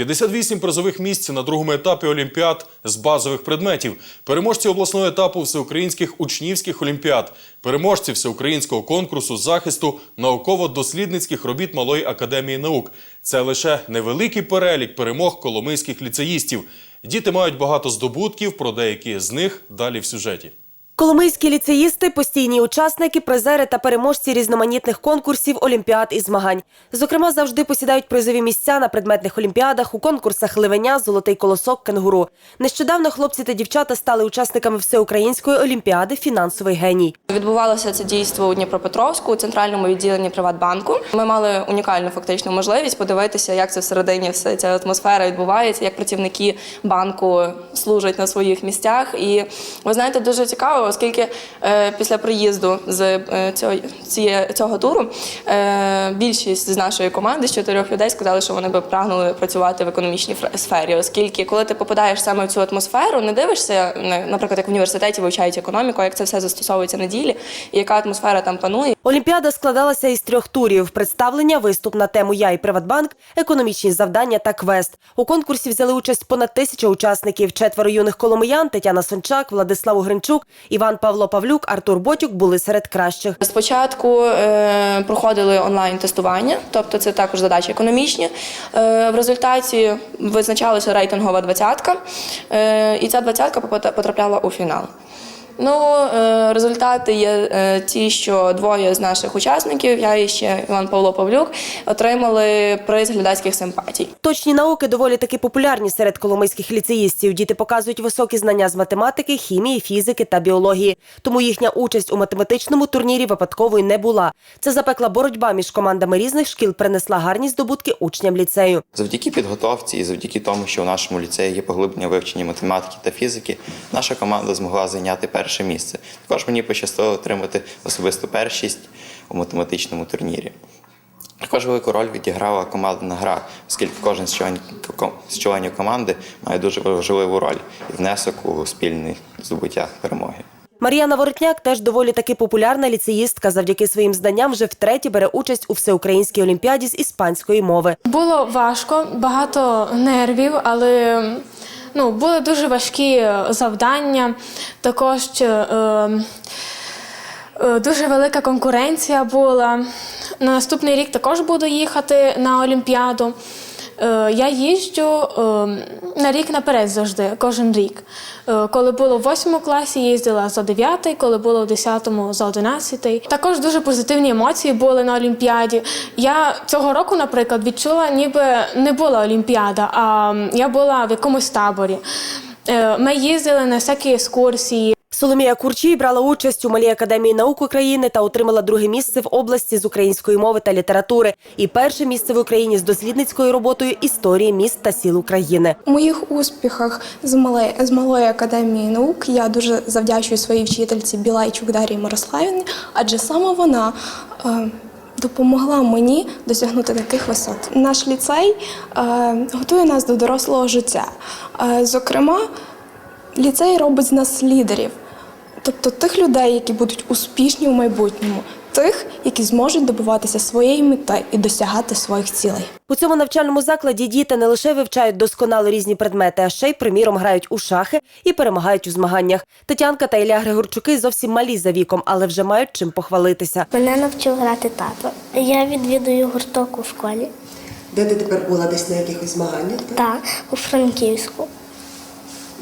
58 призових місць на другому етапі олімпіад з базових предметів. Переможці обласного етапу всеукраїнських учнівських олімпіад, переможці всеукраїнського конкурсу захисту науково-дослідницьких робіт Малої академії наук. Це лише невеликий перелік перемог коломийських ліцеїстів. Діти мають багато здобутків, про деякі з них далі в сюжеті. Коломийські ліцеїсти постійні учасники, призери та переможці різноманітних конкурсів, олімпіад і змагань. Зокрема, завжди посідають призові місця на предметних олімпіадах у конкурсах ливеня, золотий колосок, кенгуру. Нещодавно хлопці та дівчата стали учасниками всеукраїнської олімпіади Фінансовий геній. Відбувалося це дійство у Дніпропетровську у центральному відділенні Приватбанку. Ми мали унікальну фактичну можливість подивитися, як це всередині все ця атмосфера відбувається, як працівники банку служать на своїх місцях. І ви знаєте, дуже цікаво, оскільки е, після приїзду з е, цього, туру е, більшість з нашої команди з чотирьох людей сказали, що вони би прагнули працювати в економічній сфері, оскільки коли ти попадаєш саме в цю атмосферу, не дивишся, наприклад, як в університеті вивчають економіку, як це все застосовується на ділі, і яка атмосфера там панує. Олімпіада складалася із трьох турів: представлення, виступ на тему Я і Приватбанк, економічні завдання та квест. У конкурсі взяли участь понад тисяча учасників. Четверо юних коломиян Тетяна Сончак, Владислав Угринчук, Іван Павло Павлюк, Артур Ботюк були серед кращих. Спочатку е, проходили онлайн-тестування, тобто це також задачі економічні. Е, в результаті визначалася рейтингова двадцятка, е, і ця двадцятка потрапляла у фінал. Ну, е, результати є е, ті, що двоє з наших учасників, я і ще Іван Павло Павлюк, отримали приз глядацьких симпатій. Точні науки доволі таки популярні серед коломийських ліцеїстів. Діти показують високі знання з математики, хімії, фізики та біології. Тому їхня участь у математичному турнірі випадковою не була. Це запекла боротьба між командами різних шкіл принесла гарні здобутки учням ліцею. Завдяки підготовці і завдяки тому, що у нашому ліцеї є поглиблення вивчення математики та фізики, наша команда змогла зайняти перше місце. Також мені пощастило отримати особисту першість у математичному турнірі. Також велику роль відіграла командна гра, оскільки кожен з членів, з членів команди має дуже важливу роль і внесок у спільне здобуття перемоги. Мар'яна Воротняк теж доволі таки популярна ліцеїстка. Завдяки своїм знанням вже втретє бере участь у всеукраїнській олімпіаді з іспанської мови. Було важко, багато нервів, але ну, були дуже важкі е, завдання. Також е, е, дуже велика конкуренція була. На наступний рік також буду їхати на Олімпіаду. Е, Я їжджу е, на рік наперед завжди, кожен рік. Е, Коли було в 8 класі, їздила за 9, коли було в 10 за 11. Також дуже позитивні емоції були на Олімпіаді. Я цього року, наприклад, відчула, ніби не була Олімпіада, а я була в якомусь таборі. Ми їздили на всякі екскурсії. Соломія Курчій брала участь у Малій академії наук України та отримала друге місце в області з української мови та літератури і перше місце в Україні з дослідницькою роботою історії міст та сіл України. У моїх успіхах з малої, з малої академії наук я дуже завдячую своїй вчительці Білайчук Дарії Мирославівні, адже саме вона. Е, Допомогла мені досягнути таких висот. Наш ліцей е, готує нас до дорослого життя. Е, зокрема, ліцей робить з нас лідерів, тобто тих людей, які будуть успішні у майбутньому, тих, які зможуть добиватися своєї мети і досягати своїх цілей. У цьому навчальному закладі діти не лише вивчають досконало різні предмети, а ще й, приміром, грають у шахи і перемагають у змаганнях. Тетянка та Ілля Григорчуки зовсім малі за віком, але вже мають чим похвалитися. Мене навчив грати тато. Я відвідую гурток у школі. Де ти тепер була десь на якихось змаганнях? Так? Так, у Франківську.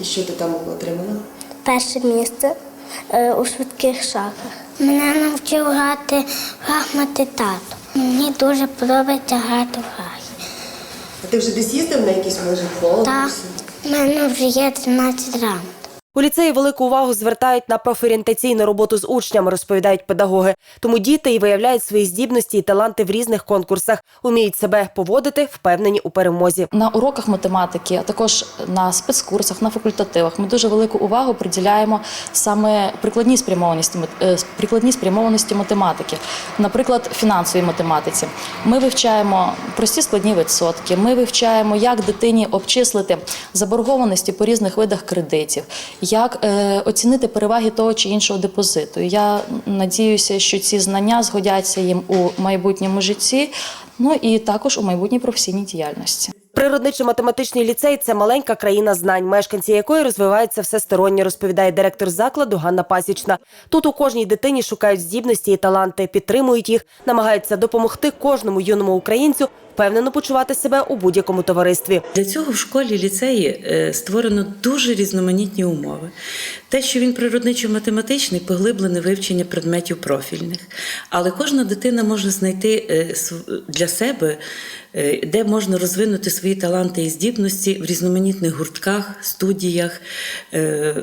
І що ти там отримала? Перше місце у швидких шахах. Мене навчив грати в гахмати тато. Мені дуже подобається грати в гахи. А ти вже десь їздив на якісь може? Так, в мене вже є 13 раунд. У ліцеї велику увагу звертають на профорієнтаційну роботу з учнями, розповідають педагоги. Тому діти і виявляють свої здібності і таланти в різних конкурсах, уміють себе поводити, впевнені у перемозі. На уроках математики, а також на спецкурсах, на факультативах ми дуже велику увагу приділяємо саме прикладній спрямованості, е, прикладній спрямованості математики, наприклад, фінансовій математиці. Ми вивчаємо прості складні відсотки. Ми вивчаємо, як дитині обчислити заборгованості по різних видах кредитів, як е, оцінити переваги того чи іншого депозиту. Я надіюся, що ці знання згодяться їм у майбутньому житті, ну і також у майбутній професійній діяльності. Природничо-математичний ліцей це маленька країна знань, мешканці якої розвиваються всесторонньо, розповідає директор закладу Ганна Пасічна. Тут у кожній дитині шукають здібності і таланти, підтримують їх, намагаються допомогти кожному юному українцю впевнено почувати себе у будь-якому товаристві. Для цього в школі ліцеї е, створено дуже різноманітні умови. Те, що він природничо-математичний, поглиблене вивчення предметів профільних. Але кожна дитина може знайти е, для себе, де можна розвинути свої таланти і здібності в різноманітних гуртках, студіях е,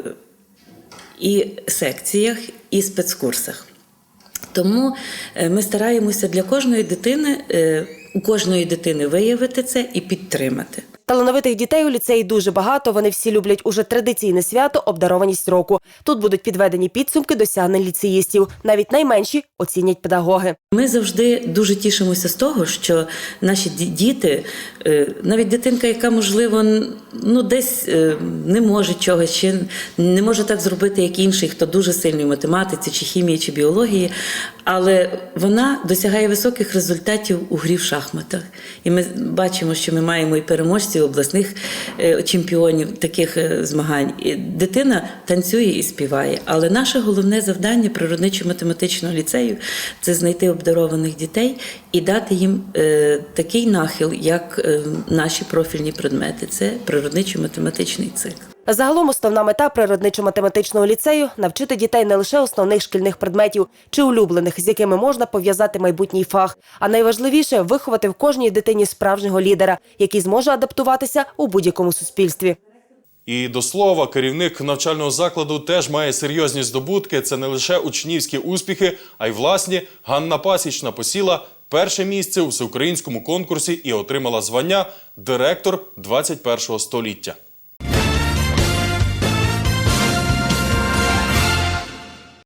і секціях і спецкурсах. Тому е, ми стараємося для кожної дитини, е, у кожної дитини виявити це і підтримати. Талановитих дітей у ліцеї дуже багато. Вони всі люблять уже традиційне свято обдарованість року. Тут будуть підведені підсумки досягнень ліцеїстів. Навіть найменші оцінять педагоги. Ми завжди дуже тішимося з того, що наші ді- діти, е, навіть дитинка, яка можливо ну десь е, не може чогось, чи не може так зробити, як інший, хто дуже сильний в математиці, чи хімії, чи біології, але вона досягає високих результатів у грі в шахматах. І ми бачимо, що ми маємо і переможців обласних е, чемпіонів таких е, змагань. І дитина танцює і співає. Але наше головне завдання природничо-математичного ліцею це знайти обдарованих дітей і дати їм е, такий нахил, як наші профільні предмети. Це природничо-математичний цикл. Загалом основна мета природничо-математичного ліцею навчити дітей не лише основних шкільних предметів чи улюблених, з якими можна пов'язати майбутній фах, а найважливіше виховати в кожній дитині справжнього лідера, який зможе адаптуватися у будь-якому суспільстві. І до слова, керівник навчального закладу теж має серйозні здобутки. Це не лише учнівські успіхи, а й власні. Ганна Пасічна посіла перше місце у всеукраїнському конкурсі і отримала звання директор 21-го століття.